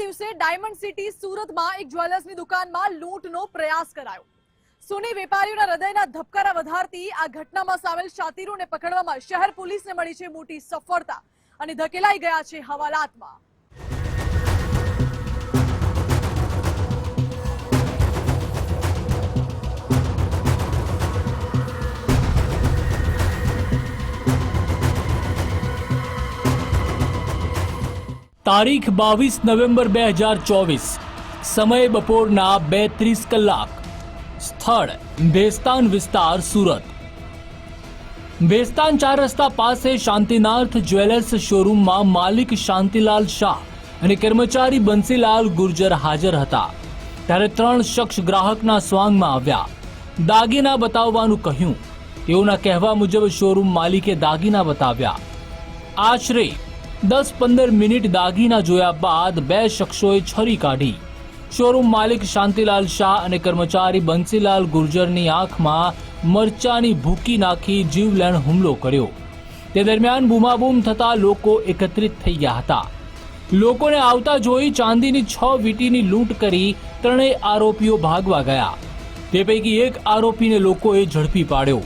દિવસે diamond city સુરતમાં એક જ્વેલર્સની દુકાનમાં લૂંટનો પ્રયાસ કરાયો. સોની વેપારીઓના હૃદયના ધબકારા વધારતી આ ઘટનામાં સામેલ શાતિરોને પકડવામાં શહેર પોલીસને મળી છે મોટી સફળતા અને ધકેલાઈ ગયા છે હવાલાતમાં. તારીખ બાવીસ નવેમ્બર બે હજાર ચોવીસ. સમય બપોરના બે ત્રીસ કલાક. સ્થળ ભેસ્તાન વિસ્તાર, સુરત. ભેસ્તાન ચાર રસ્તા પાસે શાંતિનાથ જ્વેલર્સ શોરૂમમાં માલિક શાંતિલાલ શાહ અને કર્મચારી બંસીલાલ ગુર્જર હાજર હતા. ત્યારે ત્રણ શખ્સ ગ્રાહકના સ્વાંગમાં આવ્યા. દાગીના બતાવવાનું કહ્યું. તેઓના કહેવા મુજબ શોરૂમ માલિકે દાગીના બતાવ્યા. આશરે દસ પંદર મિનિટ દાગીના જોયા બાદ બે શખ્સોએ છરી કાઢી. શોરૂમ માલિક શાંતિલાલ શાહ અને કર્મચારી બંસીલાલ ગુર્જરની આંખમાં મરચાની ભૂકી નાખી જીવલેણ હુમલો કર્યો. તે દરમિયાન બૂમાબૂમ થતા લોકો એકત્રિત થઈ ગયા હતા. લોકોને આવતા જોઈ ચાંદીની છ વીટીની લૂંટ કરી ત્રણેય આરોપીઓ ભાગવા ગયા. તે પૈકી એક આરોપીને લોકોએ ઝડપી પાડ્યો.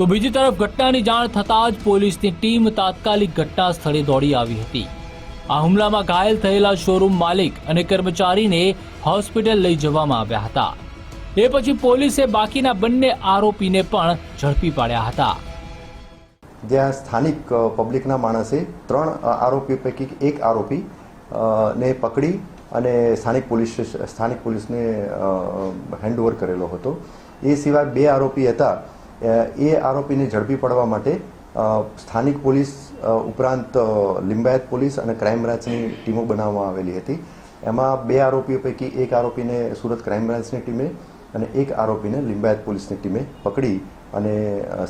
તો બીજી તરફ ઘટનાની જાણ થતાં જ પોલીસની ટીમ તાત્કાલિક ઘટના સ્થળે દોડી આવી હતી. આ હુમલામાં ઘાયલ થયેલા શોરૂમ માલિક અને કર્મચારીને હોસ્પિટલ લઈ જવામાં આવ્યા હતા. એ પછી પોલીસે બાકીના બંને આરોપીને પણ ઝડપી પાડ્યા હતા. જ્યાં સ્થાનિક પબ્લિકના માણસે ત્રણ આરોપી પૈકી એક આરોપી ને પકડી અને સ્થાનિક પોલીસ, સ્થાનિક પોલીસને હેન્ડઓવર કરેલો હતો. એ સિવાય બે આરોપી હતા. એ આરોપીને ઝડપી પાડવા માટે સ્થાનિક પોલીસ ઉપરાંત લિંબાયત પોલીસ અને ક્રાઇમ બ્રાન્ચની ટીમો બનાવવામાં આવેલી હતી. એમાં બે આરોપીઓ પૈકી એક આરોપીને સુરત ક્રાઇમ બ્રાન્ચની ટીમે અને એક આરોપીને લિંબાયત પોલીસની ટીમે પકડી અને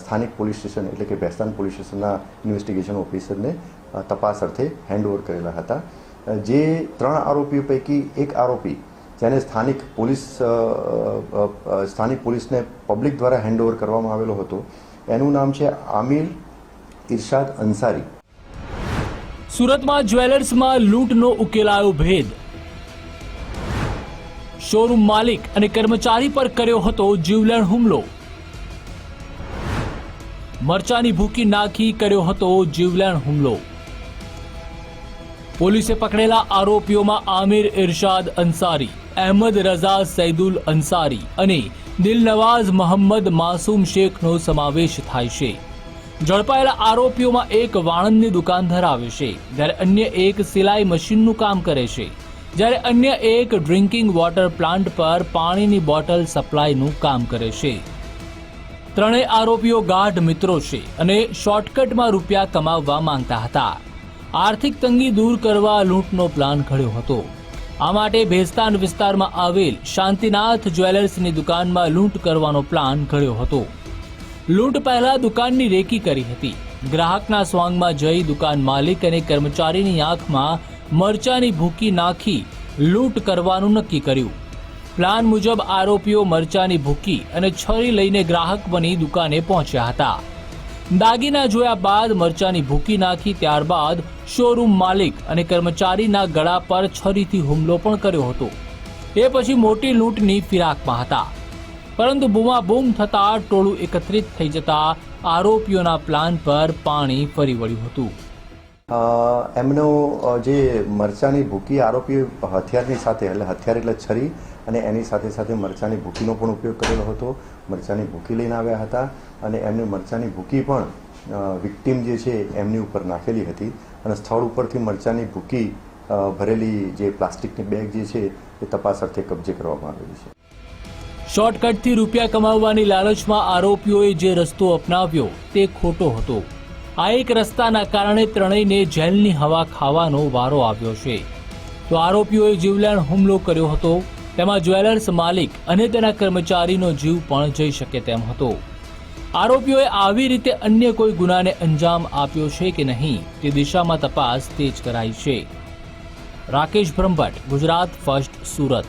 સ્થાનિક પોલીસ સ્ટેશન એટલે કે ભેસ્તાન પોલીસ સ્ટેશનના ઇન્વેસ્ટિગેશન ઓફિસરને તપાસ અર્થે હેન્ડઓવર કરેલા હતા. જે ત્રણ આરોપીઓ પૈકી એક આરોપી, જેને સ્થાનિક પોલીસ સ્થાનિક પોલીસને પબ્લિક દ્વારા હેન્ડઓવર કરવામાં આવેલો હતો. એનું નામ છે આમિર ઇરશાદ અંસારી. સુરતમાં જ્વેલર્સમાં લૂંટનો ઉકેલાયો ભેદ. શોરૂમ માલિક અને કર્મચારી પર કર્યો હતો જીવલેણ હુમલો. મરચાની ભૂકી નાખી કર્યો હતો જીવલેણ હુમલો. પોલીસે પકડેલા આરોપીઓમાં આમિર ઇરશાદ અંસારી. અહેમદ રઝા સૈદુલ અંસારી અને દિલનવાઝ મોહમ્મદ માસૂમ શેખનો સમાવેશ થાય છે. ઝડપાયેલા આરોપીઓમાં એક વાણંદની દુકાન ધરાવે છે, જ્યારે અન્ય એક સિલાઈ મશીનનું કામ કરે છે. જ્યારે અન્ય એક ડ્રિંકિંગ વોટર પ્લાન્ટ પર પાણીની બોટલ સપ્લાયનું કામ કરે છે. ત્રણેય આરોપીઓ ગાઢ મિત્રો છે અને શોર્ટકટમાં રૂપિયા કમાવવા માંગતા હતા. આર્થિક તંગી દૂર કરવા લૂંટનો પ્લાન ઘડ્યો હતો. આ માટે ભેસ્તાન વિસ્તારમાં આવેલ શાંતિનાથ જ્વેલર્સની દુકાનમાં લૂંટ કરવાનો પ્લાન ઘડ્યો હતો. લૂંટ પહેલા દુકાનની રેકી કરી હતી. ગ્રાહકના સ્વાંગમાં જઈ દુકાન માલિક અને કર્મચારીની આંખમાં મરચાની ભૂકી નાખી લૂંટ કરવાનું નક્કી કર્યું. પ્લાન મુજબ આરોપીઓ મરચાની ભૂકી અને છરી લઈને ગ્રાહક બની દુકાને પહોંચ્યા હતા. દાગીના જોયા બાદ મરચાની ભૂકી નાખી ત્યારબાદ શોરૂમ માલિક અને કર્મચારીના ગળા પર છરીથી હુમલો પણ કર્યો હતો. એ પછી મોટી લૂંટની ફિરાકમાં હતા. પરંતુ બૂમાબૂમ થતા ટોળું એકત્રિત થઈ જતા આરોપીઓના પ્લાન પર પાણી ફરી વળ્યું હતું. એમનો જે મરચાની ભૂકી આરોપી હથિયારની સાથે, એટલે હથિયાર એટલે છરી, અને એની સાથે સાથે મરચાની ભૂકીનો પણ ઉપયોગ કરેલો હતો. મરચાની ભૂકી લઈને આવ્યા હતા અને એમની મરચાની ભૂકી પણ વિક્ટીમ જે છે એમની ઉપર નાખેલી હતી. અને સ્થળ ઉપરથી મરચાની ભૂકી ભરેલી જે પ્લાસ્ટિકની બેગ જે છે એ તપાસ અર્થે કબજે કરવામાં આવેલી છે. શોર્ટકટથી રૂપિયા કમાવવાની લાલચમાં આરોપીઓએ જે રસ્તો અપનાવ્યો તે ખોટો હતો. આ એક રસ્તાના કારણે ત્રણેયને જેલની હવા ખાવાનો વારો આવ્યો છે. તો આરોપીઓએ જીવલેણ હુમલો કર્યો હતો. તેમાં જ્વેલર્સ માલિક અને તેના કર્મચારીનો જીવ પણ જઈ શકે તેમ હતો. આરોપીઓએ આવી રીતે અન્ય કોઈ ગુનાને અંજામ આપ્યો છે કે નહીં, તે દિશામાં તપાસ તેજ કરાઈ છે. રાકેશ બ્રહ્મભટ્ટ, ગુજરાત, ફર્સ્ટ સુરત.